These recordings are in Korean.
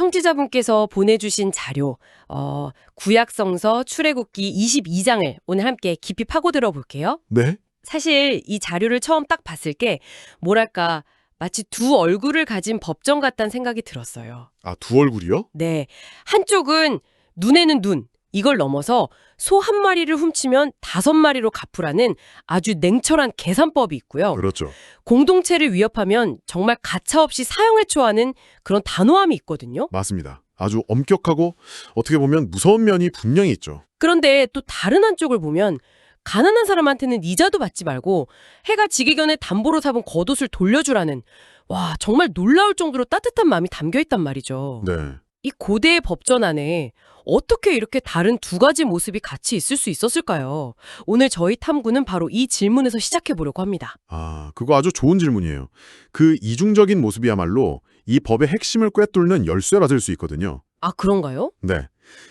청취자분께서 보내주신 자료, 어, 구약성서 출애굽기 22장을 오늘 함께 깊이 파고 들어 볼게요. 네? 사실 이 자료를 처음 딱 봤을 게 뭐랄까 마치 두 얼굴을 가진 법정 같다는 생각이 들었어요. 아, 두 얼굴이요? 네. 한쪽은 눈에는 눈, 이걸 넘어서 소 한 마리를 훔치면 다섯 마리로 갚으라는 아주 냉철한 계산법이 있고요. 그렇죠. 공동체를 위협하면 정말 가차없이 사형에 처하는 그런 단호함이 있거든요. 맞습니다. 아주 엄격하고 어떻게 보면 무서운 면이 분명히 있죠. 그런데 또 다른 한쪽을 보면 가난한 사람한테는 이자도 받지 말고 해가 지기 전에 담보로 사본 겉옷을 돌려주라는 와 정말 놀라울 정도로 따뜻한 마음이 담겨 있단 말이죠. 네. 이 고대의 법전 안에 어떻게 이렇게 다른 두 가지 모습이 같이 있을 수 있었을까요? 오늘 저희 탐구는 바로 이 질문에서 시작해 보려고 합니다. 아, 그거 아주 좋은 질문이에요. 그 이중적인 모습이야말로 이 법의 핵심을 꿰뚫는 열쇠라 될 수 있거든요. 아 그런가요? 네.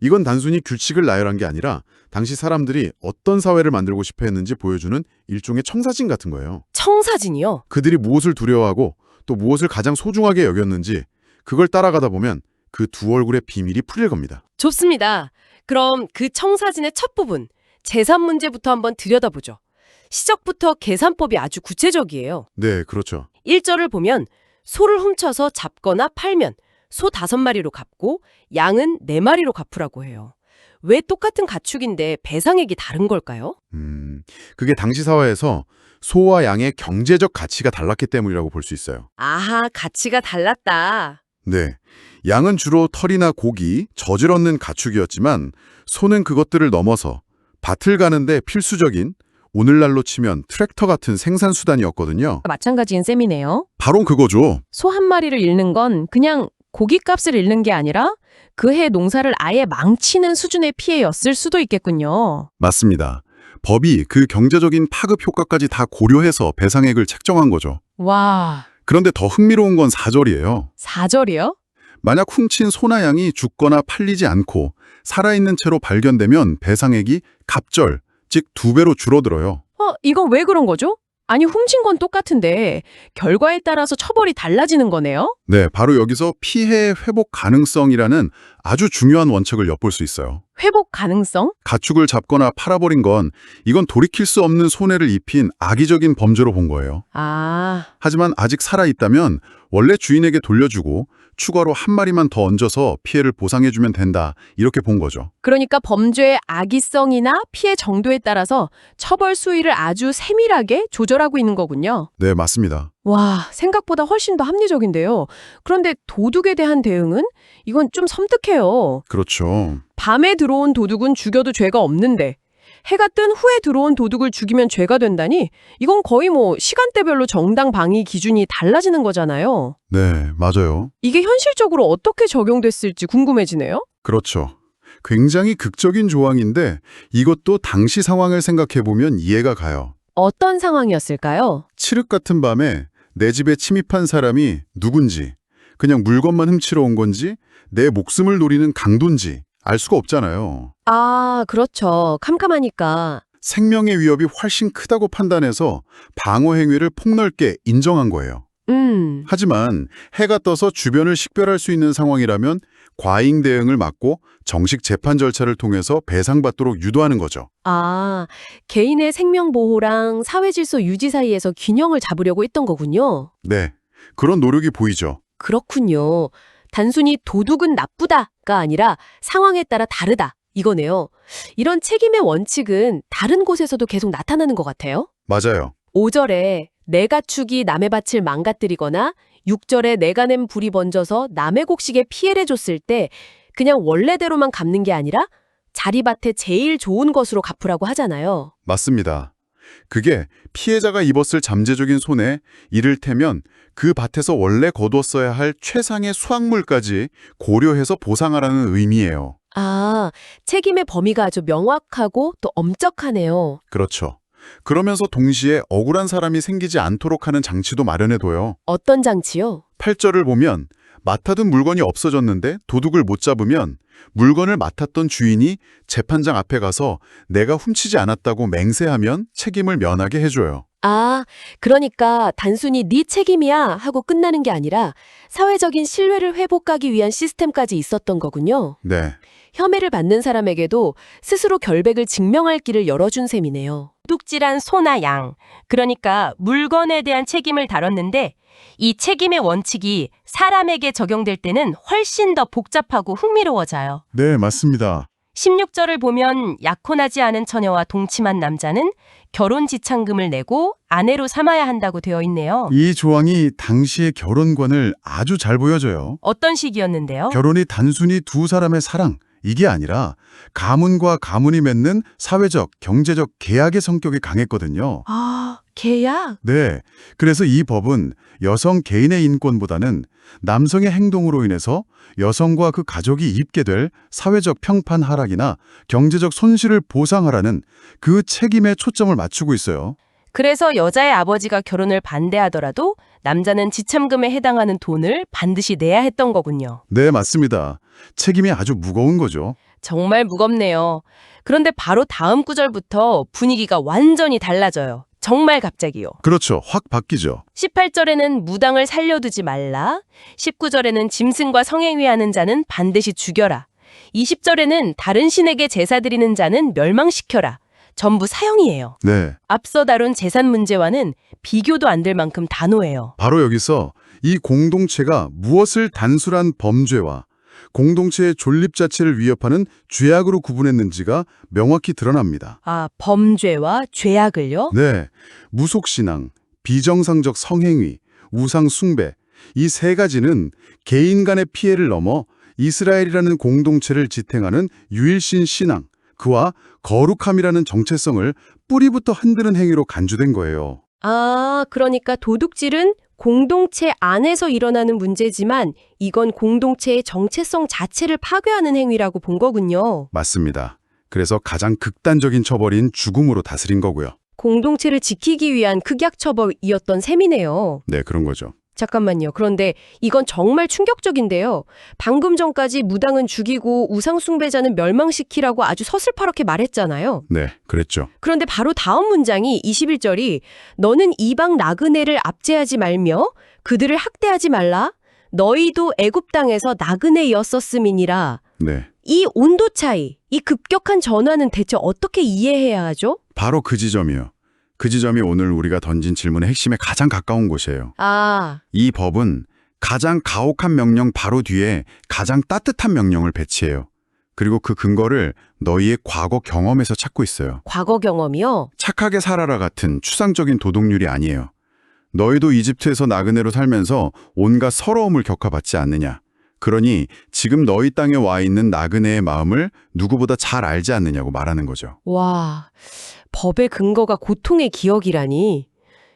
이건 단순히 규칙을 나열한 게 아니라 당시 사람들이 어떤 사회를 만들고 싶어 했는지 보여주는 일종의 청사진 같은 거예요. 청사진이요. 그들이 무엇을 두려워하고 또 무엇을 가장 소중하게 여겼는지 그걸 따라가다 보면 그 두 얼굴의 비밀이 풀릴 겁니다. 좋습니다. 그럼 그 청사진의 첫 부분, 재산 문제부터 한번 들여다보죠. 시작부터 계산법이 아주 구체적이에요. 네, 그렇죠. 1절을 보면 소를 훔쳐서 잡거나 팔면 소 다섯 마리로 갚고 양은 네 마리로 갚으라고 해요. 왜 똑같은 가축인데 배상액이 다른 걸까요? 음, 그게 당시 사회에서 소와 양의 경제적 가치가 달랐기 때문이라고 볼 수 있어요. 아하, 가치가 달랐다. 네. 양은 주로 털이나 고기, 젖을 얻는 가축이었지만 소는 그것들을 넘어서 밭을 가는데 필수적인 오늘날로 치면 트랙터 같은 생산수단이었거든요. 마찬가지인 셈이네요. 바로 그거죠. 소 한 마리를 잃는 건 그냥 고기값을 잃는 게 아니라 그 해 농사를 아예 망치는 수준의 피해였을 수도 있겠군요. 맞습니다. 법이 그 경제적인 파급 효과까지 다 고려해서 배상액을 책정한 거죠. 와, 그런데 더 흥미로운 건 4절이에요. 4절이요? 만약 훔친 소나 양이 죽거나 팔리지 않고 살아있는 채로 발견되면 배상액이 갑절, 즉 두 배로 줄어들어요. 어, 이건 왜 그런 거죠? 아니, 훔친 건 똑같은데 결과에 따라서 처벌이 달라지는 거네요? 네, 바로 여기서 피해 회복 가능성이라는 아주 중요한 원칙을 엿볼 수 있어요. 회복 가능성? 가축을 잡거나 팔아버린 건 이건 돌이킬 수 없는 손해를 입힌 악의적인 범죄로 본 거예요. 아, 하지만 아직 살아있다면 원래 주인에게 돌려주고 추가로 한 마리만 더 얹어서 피해를 보상해주면 된다. 이렇게 본 거죠. 그러니까 범죄의 악의성이나 피해 정도에 따라서 처벌 수위를 아주 세밀하게 조절하고 있는 거군요. 네, 맞습니다. 와, 생각보다 훨씬 더 합리적인데요. 그런데 도둑에 대한 대응은? 이건 좀 섬뜩해요. 그렇죠. 밤에 들어온 도둑은 죽여도 죄가 없는데 해가 뜬 후에 들어온 도둑을 죽이면 죄가 된다니 이건 거의 뭐 시간대별로 정당 방위 기준이 달라지는 거잖아요. 네, 맞아요. 이게 현실적으로 어떻게 적용됐을지 궁금해지네요. 그렇죠. 굉장히 극적인 조항인데 이것도 당시 상황을 생각해보면 이해가 가요. 어떤 상황이었을까요? 칠흑 같은 밤에 내 집에 침입한 사람이 누군지, 그냥 물건만 훔치러 온 건지, 내 목숨을 노리는 강도인지 알 수가 없잖아요. 아, 그렇죠. 캄캄하니까. 생명의 위협이 훨씬 크다고 판단해서 방어 행위를 폭넓게 인정한 거예요. 음, 하지만 해가 떠서 주변을 식별할 수 있는 상황이라면 과잉 대응을 막고 정식 재판 절차를 통해서 배상받도록 유도하는 거죠. 아, 개인의 생명 보호랑 사회 질서 유지 사이에서 균형을 잡으려고 했던 거군요. 네, 그런 노력이 보이죠. 그렇군요. 단순히 도둑은 나쁘다가 아니라 상황에 따라 다르다. 이거네요. 이런 책임의 원칙은 다른 곳에서도 계속 나타나는 것 같아요. 맞아요. 5절에 내 가 축이 남의 밭을 망가뜨리거나 6절에 내가 낸 불이 번져서 남의 곡식에 피해를 줬을 때 그냥 원래대로만 갚는 게 아니라 자리밭에 제일 좋은 것으로 갚으라고 하잖아요. 맞습니다. 그게 피해자가 입었을 잠재적인 손해, 이를테면 그 밭에서 원래 거두었어야 할 최상의 수확물까지 고려해서 보상하라는 의미예요. 아, 책임의 범위가 아주 명확하고 또 엄격하네요. 그렇죠. 그러면서 동시에 억울한 사람이 생기지 않도록 하는 장치도 마련해둬요. 어떤 장치요? 8절을 보면 맡아둔 물건이 없어졌는데 도둑을 못 잡으면 물건을 맡았던 주인이 재판장 앞에 가서 내가 훔치지 않았다고 맹세하면 책임을 면하게 해줘요. 아, 그러니까 단순히 네 책임이야 하고 끝나는 게 아니라 사회적인 신뢰를 회복하기 위한 시스템까지 있었던 거군요. 네. 혐의를 받는 사람에게도 스스로 결백을 증명할 길을 열어준 셈이네요. 뚝질한 소나 양. 그러니까 물건에 대한 책임을 다뤘는데 이 책임의 원칙이 사람에게 적용될 때는 훨씬 더 복잡하고 흥미로워져요. 네, 맞습니다. 16절을 보면 약혼하지 않은 처녀와 동침한 남자는 결혼 지참금을 내고 아내로 삼아야 한다고 되어 있네요. 이 조항이 당시의 결혼관을 아주 잘 보여줘요. 어떤 식이었는데요? 결혼이 단순히 두 사람의 사랑, 이게 아니라 가문과 가문이 맺는 사회적, 경제적 계약의 성격이 강했거든요. 아, 계약? 네. 그래서 이 법은 여성 개인의 인권보다는 남성의 행동으로 인해서 여성과 그 가족이 입게 될 사회적 평판 하락이나 경제적 손실을 보상하라는 그 책임에 초점을 맞추고 있어요. 그래서 여자의 아버지가 결혼을 반대하더라도 남자는 지참금에 해당하는 돈을 반드시 내야 했던 거군요. 네, 맞습니다. 책임이 아주 무거운 거죠. 정말 무겁네요. 그런데 바로 다음 구절부터 분위기가 완전히 달라져요. 정말 갑자기요. 그렇죠. 확 바뀌죠. 18절에는 무당을 살려두지 말라. 19절에는 짐승과 성행위하는 자는 반드시 죽여라. 20절에는 다른 신에게 제사 드리는 자는 멸망시켜라. 전부 사형이에요. 네. 앞서 다룬 재산 문제와는 비교도 안 될 만큼 단호해요. 바로 여기서 이 공동체가 무엇을 단순한 범죄와 공동체의 존립 자체를 위협하는 죄악으로 구분했는지가 명확히 드러납니다. 아, 범죄와 죄악을요? 네, 무속신앙, 비정상적 성행위, 우상 숭배 이 세 가지는 개인 간의 피해를 넘어 이스라엘이라는 공동체를 지탱하는 유일신 신앙, 그와 거룩함이라는 정체성을 뿌리부터 흔드는 행위로 간주된 거예요. 아, 그러니까 도둑질은 공동체 안에서 일어나는 문제지만 이건 공동체의 정체성 자체를 파괴하는 행위라고 본 거군요. 맞습니다. 그래서 가장 극단적인 처벌인 죽음으로 다스린 거고요. 공동체를 지키기 위한 극약 처벌이었던 셈이네요. 네, 그런 거죠. 잠깐만요. 그런데 이건 정말 충격적인데요. 방금 전까지 무당은 죽이고 우상숭배자는 멸망시키라고 아주 서슬퍼렇게 말했잖아요. 네, 그랬죠. 그런데 바로 다음 문장이 21절이 너는 이방 나그네를 압제하지 말며 그들을 학대하지 말라. 너희도 애굽 땅에서 나그네였었음이니라. 네. 이 온도 차이, 이 급격한 전환은 대체 어떻게 이해해야 하죠? 바로 그 지점이요. 그 지점이 오늘 우리가 던진 질문의 핵심에 가장 가까운 곳이에요. 아, 이 법은 가장 가혹한 명령 바로 뒤에 가장 따뜻한 명령을 배치해요. 그리고 그 근거를 너희의 과거 경험에서 찾고 있어요. 과거 경험이요? 착하게 살아라 같은 추상적인 도덕률이 아니에요. 너희도 이집트에서 나그네로 살면서 온갖 서러움을 겪어봤지 않느냐. 그러니 지금 너희 땅에 와 있는 나그네의 마음을 누구보다 잘 알지 않느냐고 말하는 거죠. 와, 법의 근거가 고통의 기억이라니.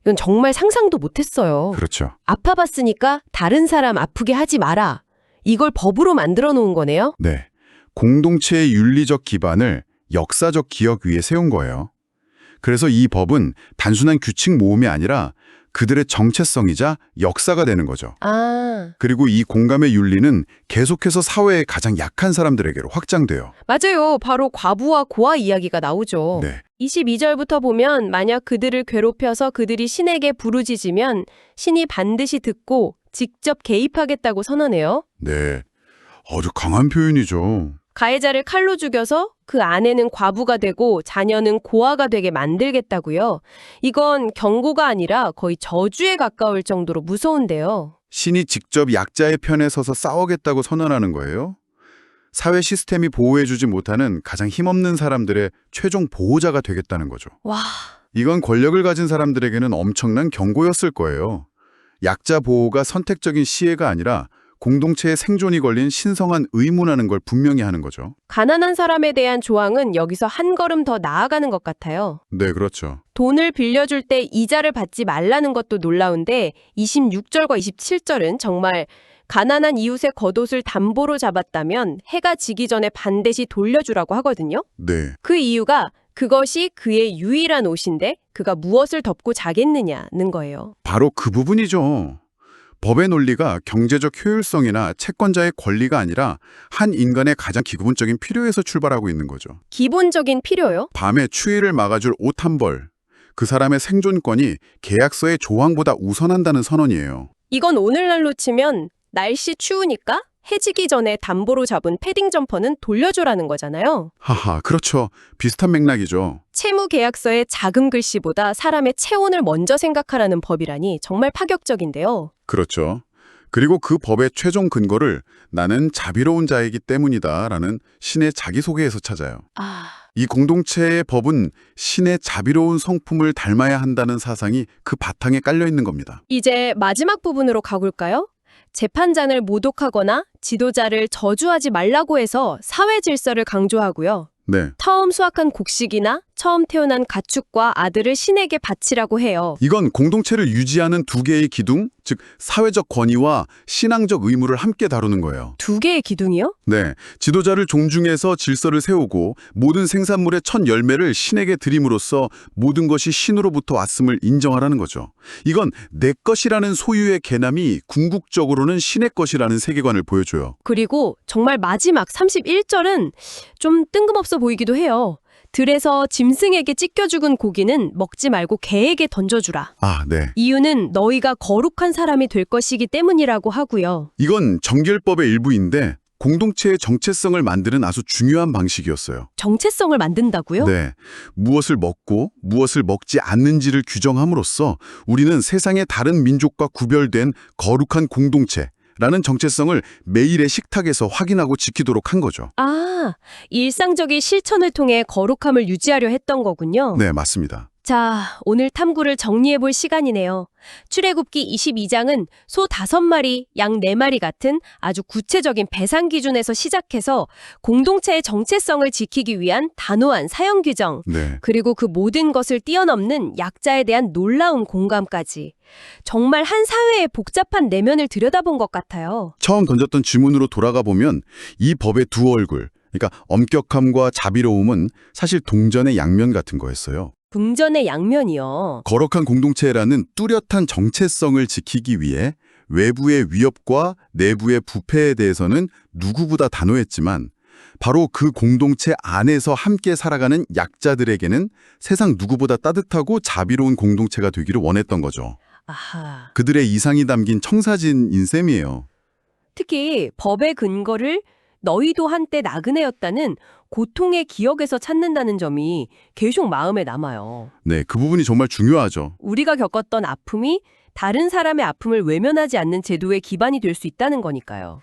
이건 정말 상상도 못했어요. 그렇죠. 아파봤으니까 다른 사람 아프게 하지 마라. 이걸 법으로 만들어 놓은 거네요? 네. 공동체의 윤리적 기반을 역사적 기억 위에 세운 거예요. 그래서 이 법은 단순한 규칙 모음이 아니라 그들의 정체성이자 역사가 되는 거죠. 아, 그리고 이 공감의 윤리는 계속해서 사회의 가장 약한 사람들에게로 확장돼요. 맞아요. 바로 과부와 고아 이야기가 나오죠. 네. 22절부터 보면 만약 그들을 괴롭혀서 그들이 신에게 부르짖으면 신이 반드시 듣고 직접 개입하겠다고 선언해요. 네. 아주 강한 표현이죠. 가해자를 칼로 죽여서 그 아내는 과부가 되고 자녀는 고아가 되게 만들겠다고요. 이건 경고가 아니라 거의 저주에 가까울 정도로 무서운데요. 신이 직접 약자의 편에 서서 싸우겠다고 선언하는 거예요. 사회 시스템이 보호해주지 못하는 가장 힘없는 사람들의 최종 보호자가 되겠다는 거죠. 와, 이건 권력을 가진 사람들에게는 엄청난 경고였을 거예요. 약자 보호가 선택적인 시혜가 아니라 공동체의 생존이 걸린 신성한 의무라는 걸 분명히 하는 거죠. 가난한 사람에 대한 조항은 여기서 한 걸음 더 나아가는 것 같아요. 네, 그렇죠. 돈을 빌려줄 때 이자를 받지 말라는 것도 놀라운데 26절과 27절은 정말 가난한 이웃의 겉옷을 담보로 잡았다면 해가 지기 전에 반드시 돌려주라고 하거든요. 네. 그 이유가 그것이 그의 유일한 옷인데 그가 무엇을 덮고 자겠느냐는 거예요. 바로 그 부분이죠. 법의 논리가 경제적 효율성이나 채권자의 권리가 아니라 한 인간의 가장 기본적인 필요에서 출발하고 있는 거죠. 기본적인 필요요? 밤에 추위를 막아줄 옷 한 벌. 그 사람의 생존권이 계약서의 조항보다 우선한다는 선언이에요. 이건 오늘날로 치면 날씨 추우니까 해지기 전에 담보로 잡은 패딩 점퍼는 돌려주라는 거잖아요. 하하, 그렇죠. 비슷한 맥락이죠. 채무 계약서의 작은 글씨보다 사람의 체온을 먼저 생각하라는 법이라니 정말 파격적인데요. 그렇죠. 그리고 그 법의 최종 근거를 나는 자비로운 자이기 때문이다 라는 신의 자기소개에서 찾아요. 아, 이 공동체의 법은 신의 자비로운 성품을 닮아야 한다는 사상이 그 바탕에 깔려 있는 겁니다. 이제 마지막 부분으로 가볼까요? 재판장을 모독하거나 지도자를 저주하지 말라고 해서 사회 질서를 강조하고요. 네. 처음 수확한 곡식이나 처음 태어난 가축과 아들을 신에게 바치라고 해요. 이건 공동체를 유지하는 두 개의 기둥, 즉 사회적 권위와 신앙적 의무를 함께 다루는 거예요. 두 개의 기둥이요? 네, 지도자를 존중해서 질서를 세우고 모든 생산물의 첫 열매를 신에게 드림으로써 모든 것이 신으로부터 왔음을 인정하라는 거죠. 이건 내 것이라는 소유의 개념이 궁극적으로는 신의 것이라는 세계관을 보여줘요. 그리고 정말 마지막 31절은 좀 뜬금없어 보이기도 해요. 들에서 짐승에게 찢겨 죽은 고기는 먹지 말고 개에게 던져주라. 아, 네. 이유는 너희가 거룩한 사람이 될 것이기 때문이라고 하고요. 이건 정결법의 일부인데 공동체의 정체성을 만드는 아주 중요한 방식이었어요. 정체성을 만든다고요? 네. 무엇을 먹고 무엇을 먹지 않는지를 규정함으로써 우리는 세상의 다른 민족과 구별된 거룩한 공동체 라는 정체성을 매일의 식탁에서 확인하고 지키도록 한 거죠. 아, 일상적인 실천을 통해 거룩함을 유지하려 했던 거군요. 네, 맞습니다. 자, 오늘 탐구를 정리해 볼 시간이네요. 출애굽기 22장은 소 5마리, 양 4마리 같은 아주 구체적인 배상 기준에서 시작해서 공동체의 정체성을 지키기 위한 단호한 사용 규정, 네. 그리고 그 모든 것을 뛰어넘는 약자에 대한 놀라운 공감까지. 정말 한 사회의 복잡한 내면을 들여다본 것 같아요. 처음 던졌던 질문으로 돌아가 보면 이 법의 두 얼굴, 그러니까 엄격함과 자비로움은 사실 동전의 양면 같은 거였어요. 궁전의 양면이요. 거룩한 공동체라는 뚜렷한 정체성을 지키기 위해 외부의 위협과 내부의 부패에 대해서는 누구보다 단호했지만 바로 그 공동체 안에서 함께 살아가는 약자들에게는 세상 누구보다 따뜻하고 자비로운 공동체가 되기를 원했던 거죠. 아하. 그들의 이상이 담긴 청사진인 셈이에요. 특히 법의 근거를 너희도 한때 나그네였다는 고통의 기억에서 찾는다는 점이 계속 마음에 남아요. 네, 그 부분이 정말 중요하죠. 우리가 겪었던 아픔이 다른 사람의 아픔을 외면하지 않는 제도의 기반이 될 수 있다는 거니까요.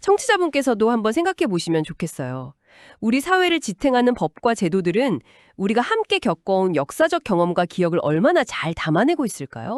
청취자분께서도 한번 생각해 보시면 좋겠어요. 우리 사회를 지탱하는 법과 제도들은 우리가 함께 겪어온 역사적 경험과 기억을 얼마나 잘 담아내고 있을까요?